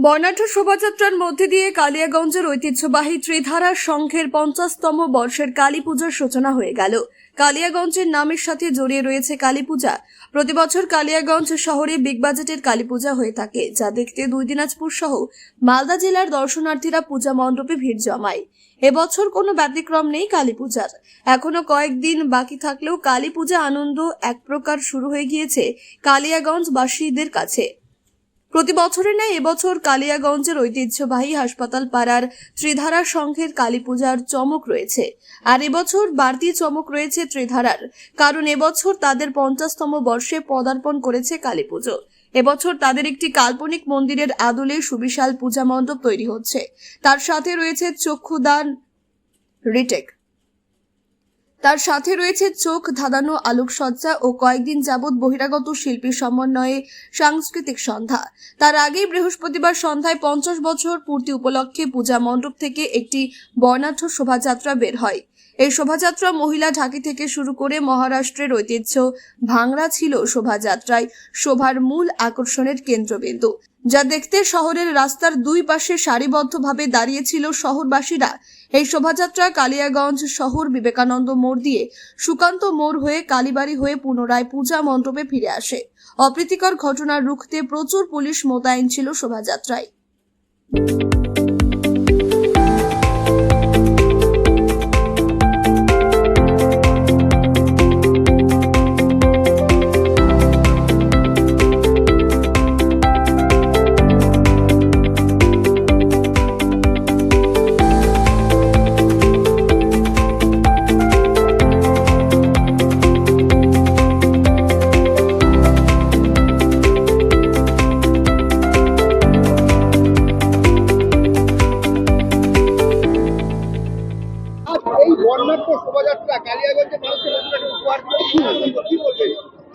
বর্ণাঢ্য শোভাযাত্রার মধ্যে দিয়ে কালিয়াগঞ্জের ঐতিহ্যবাহী ত্রিধারা সংঘের পঞ্চাশতম বর্ষের কালী পূজার সূচনা হয়ে গেল। কালিয়াগঞ্জের নামের সাথে জড়িয়ে রয়েছে কালী পূজা। প্রতি বছর কালিয়াগঞ্জ শহরে বিগ বাজেটের কালী পূজা হয়ে থাকে, যা দেখতে দুই দিনাজপুর সহ মালদা জেলার দর্শনার্থীরা পূজা মণ্ডপে ভিড় জমায়। এবছর কোনো ব্যতিক্রম নেই কালী পূজার। এখনও কয়েকদিন বাকি থাকলেও কালী পূজা আনন্দ এক প্রকার শুরু হয়ে গিয়েছে কালিয়াগঞ্জবাসীদের কাছে। প্রতি বছরের ন্যায় এবছর কালিয়াগঞ্জের ঐতিহ্যবাহী হাসপাতাল পাড়ার ত্রিধারা সংঘের কালী পূজার চমক রয়েছে। আর এবছর বাড়তি চমক রয়েছে ত্রিধারার, কারণ এবছর তাদের পঞ্চাশতম বর্ষে পদার্পণ করেছে কালী পুজো। এবছর তাদের একটি কাল্পনিক মন্দিরের আদলে সুবিশাল পূজা মণ্ডপ তৈরি হচ্ছে। তার সাথে রয়েছে চক্ষুদান রিটেক। তার সাথে রয়েছে চোখ ধাঁধানো আলোকসজ্জা ও কয়েকদিন যাবৎ বহিরাগত শিল্পীর সমন্বয়ে সাংস্কৃতিক সন্ধ্যা। তার আগেই বৃহস্পতিবার সন্ধ্যায় পঞ্চাশ বছর পূর্তি উপলক্ষে পূজা মণ্ডপ থেকে একটি বর্ণাঢ্য শোভাযাত্রা বের হয়। এই শোভাযাত্রা মহিলা ঢাকি থেকে শুরু করে মহারাষ্ট্রের ঐতিহ্য ভাংড়া ছিল শোভাযাত্রায় শোভার মূল আকর্ষণের কেন্দ্রবিন্দু, যা দেখতে শহরের রাস্তার দুই পাশে সারিবদ্ধভাবে দাঁড়িয়েছিল শহরবাসীরা। এই শোভাযাত্রা কালিয়াগঞ্জ শহর বিবেকানন্দ মোড় দিয়ে সুকান্ত মোড় হয়ে কালীবাড়ি হয়ে পুনরায় পূজা মণ্ডপে ফিরে আসে। অপ্রীতিকর ঘটনা রুখতে প্রচুর পুলিশ মোতায়েন ছিল শোভাযাত্রায়।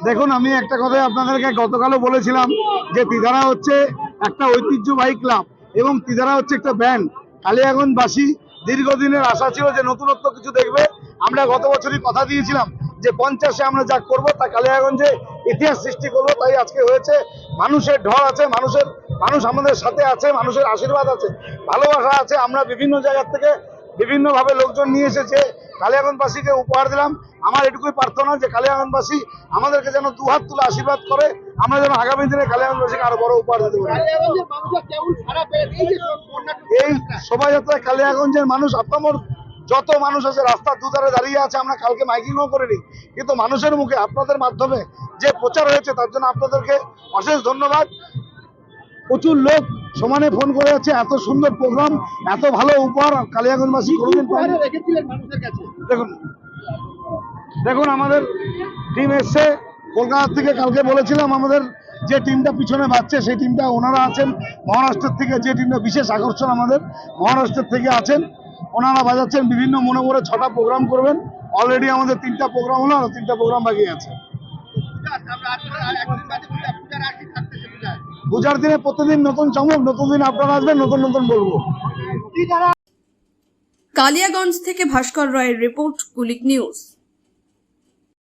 দেখুন, আমি একটা কথাই আপনাদেরকে গতকালও বলেছিলাম যে তিধারা হচ্ছে একটা ঐতিহ্যবাহী ক্লাব এবং তিধারা হচ্ছে একটা ব্যান্ড। কালিয়াগঞ্জবাসী দীর্ঘদিনের আশা ছিল যে নতুনত্ব কিছু দেখবে। আমরা গত বছরই কথা দিয়েছিলাম যে পঞ্চাশে আমরা যা করব তা কালিয়াগঞ্জে ইতিহাস সৃষ্টি করব, তাই আজকে হয়েছে। মানুষের ঢল আছে, মানুষের, মানুষ আমাদের সাথে আছে, মানুষের আশীর্বাদ আছে, ভালোবাসা আছে। আমরা বিভিন্ন জায়গা থেকে বিভিন্নভাবে লোকজন নিয়ে এসেছে। কালিয়াগঞ্জবাসীকে উপহার দিলাম। আমার এটুকুই প্রার্থনা যে কালিয়াগঞ্জবাসী আমাদেরকে যেন দুহাত তুলে আশীর্বাদ করে আমরা যেন আগামী দিনে কালিয়াগঞ্জবাসীকে আরও বড় উপহার দিতে পারি। এই শোভাযাত্রায় কালিয়াগঞ্জের মানুষ আপনার যত মানুষ আছে রাস্তার দুধারে দাঁড়িয়ে আছে আমরা কালকে মাইকিংও করিনি। কিন্তু মানুষের মুখে আপনাদের মাধ্যমে যে প্রচার হয়েছে তার জন্য আপনাদেরকে অশেষ ধন্যবাদ। প্রচুর লোক সমানে ফোন করে যাচ্ছে এত সুন্দর প্রোগ্রাম এত ভালো উপহার কালিয়াগঞ্জবাসী কোনোদিন দেখুন দেখুন আমাদের টিম এসছে। কলকাতা থেকে কালকে বলেছিলাম আমাদের যে টিমটা পিছনে বাজছে সেই টিমটা ওনারা আছেন। মহারাষ্ট্রের থেকে যে টিমটা বিশেষ আকর্ষণ আমাদের মহারাষ্ট্রের থেকে আছেন। ওনারা বাজাচ্ছেন বিভিন্ন মনে করে ছটা প্রোগ্রাম করবেন। অলরেডি আমাদের তিনটা প্রোগ্রাম হলো আর তিনটা প্রোগ্রাম বাকি আছে। পূজার দিনে প্রতিদিন নতুন চমক, নতুন দিন আপনারা আসবেন, নতুন নতুন বলব। কালিয়াগঞ্জ থেকে ভাস্কর রায়ের রিপোর্ট, কুলিক নিউজ।